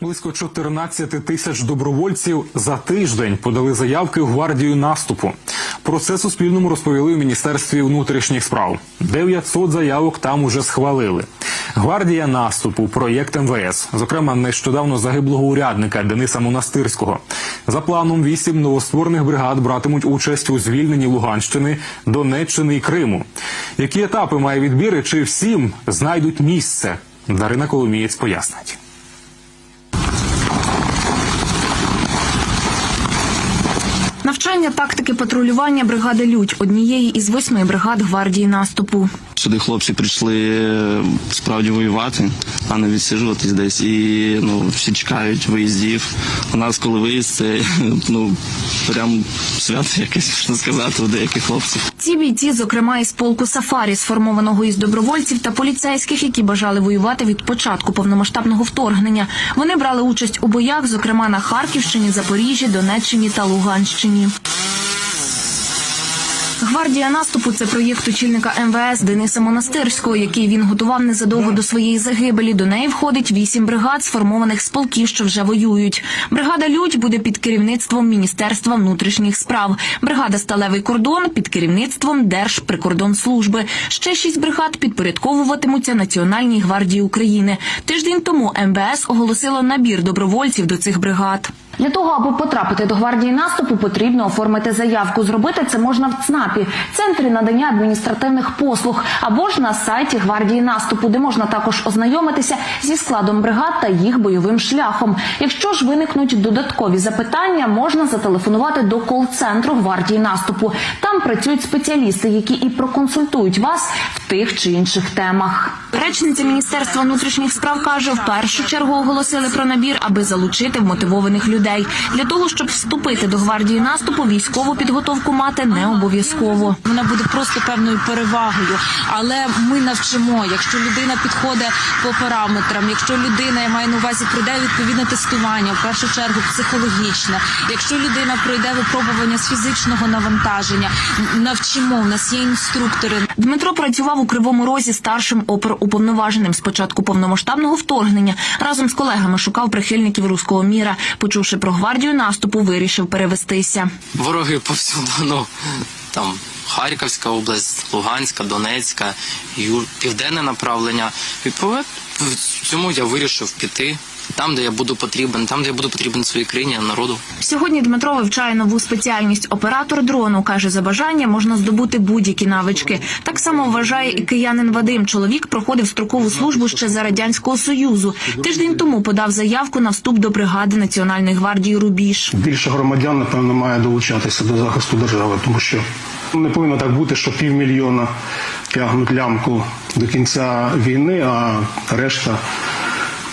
Близько 14 тисяч добровольців за тиждень подали заявки у гвардію наступу. Про це Суспільному розповіли у міністерстві внутрішніх справ. 900 заявок там уже схвалили. Гвардія наступу, проєкт МВС, зокрема нещодавно загиблого урядника Дениса Монастирського. За планом, вісім новостворених бригад братимуть участь у звільненні Луганщини, Донеччини і Криму. Які етапи має відбір і чи всім знайдуть місце? Дарина Коломієць пояснить. Навчання тактики патрулювання бригади Людь однієї із восьми бригад гвардії наступу. Сюди хлопці прийшли е, справді воювати, а не відсиджуватись десь. І ну всі чекають виїздів. У нас, коли виїзд, це ну прям свято якесь можна сказати у деяких хлопців. Ці бійці, зокрема із полку Сафарі, сформованого із добровольців та поліцейських, які бажали воювати від початку повномасштабного вторгнення. Вони брали участь у боях, зокрема на Харківщині, Запоріжжі, Донеччині та Луганщині. Гвардія наступу це проєкт очільника МВС Дениса Монастирського, який він готував незадовго до своєї загибелі. До неї входить вісім бригад, сформованих з полків, що вже воюють. Бригада Людь буде під керівництвом Міністерства внутрішніх справ. Бригада Сталевий кордон під керівництвом Держприкордонслужби. Ще шість бригад підпорядковуватимуться Національній гвардії України. Тиждень тому МВС оголосило набір добровольців до цих бригад. Для того, аби потрапити до гвардії наступу, потрібно оформити заявку. Зробити це можна в ЦНАПі, центрі надання адміністративних послуг, або ж на сайті гвардії наступу, де можна також ознайомитися зі складом бригад та їх бойовим шляхом. Якщо ж виникнуть додаткові запитання, можна зателефонувати до кол-центру гвардії наступу. Там працюють спеціалісти, які і проконсультують вас в тих чи інших темах. Речниця міністерства внутрішніх справ каже, в першу чергу оголосили про набір, аби залучити вмотивованих людей. Для того щоб вступити до гвардії наступу, військову підготовку мати не обов'язково. вона буде просто певною перевагою. Але ми навчимо, якщо людина підходить по параметрам, якщо людина я маю на увазі пройде відповідне тестування, в першу чергу психологічне, якщо людина пройде випробування з фізичного навантаження, навчимо. У нас є інструктори. Дмитро працював у Кривому Розі старшим оперуповноваженим з початку повномасштабного вторгнення. Разом з колегами шукав прихильників руського міра. Почувши про гвардію наступу, вирішив перевестися. Вороги повсюду, ну там Харківська область, Луганська, Донецька, Юр, південне направлення. Відповідь цьому я вирішив піти там, де я буду потрібен, там, де я буду потрібен своїй країні, народу. Сьогодні Дмитро вивчає нову спеціальність оператор дрону. каже, за бажання можна здобути будь-які навички. Так само вважає і киянин Вадим. Чоловік проходив строкову службу ще за радянського союзу. Тиждень тому подав заявку на вступ до бригади Національної гвардії Рубіж. більше громадян, напевно, має долучатися до захисту держави, тому що не повинно так бути, що півмільйона тягнуть лямку до кінця війни, а решта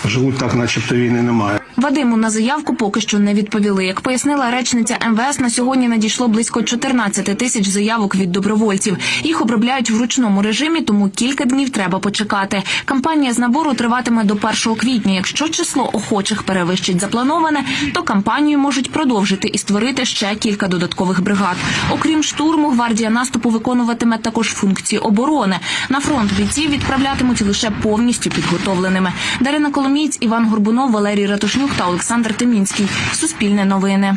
живуть так, начебто війни немає. Вадиму на заявку поки що не відповіли. Як пояснила речниця МВС, на сьогодні надійшло близько 14 тисяч заявок від добровольців. Їх обробляють в ручному режимі, тому кілька днів треба почекати. Кампанія з набору триватиме до 1 квітня. Якщо число охочих перевищить заплановане, то кампанію можуть продовжити і створити ще кілька додаткових бригад. Окрім штурму, гвардія наступу виконуватиме також функції оборони. На фронт бійців відправлятимуть лише повністю підготовленими. Дарина Коломієць, Іван Горбунов, Валерій Ратушнюк та Олександр Тимінський. Суспільне новини.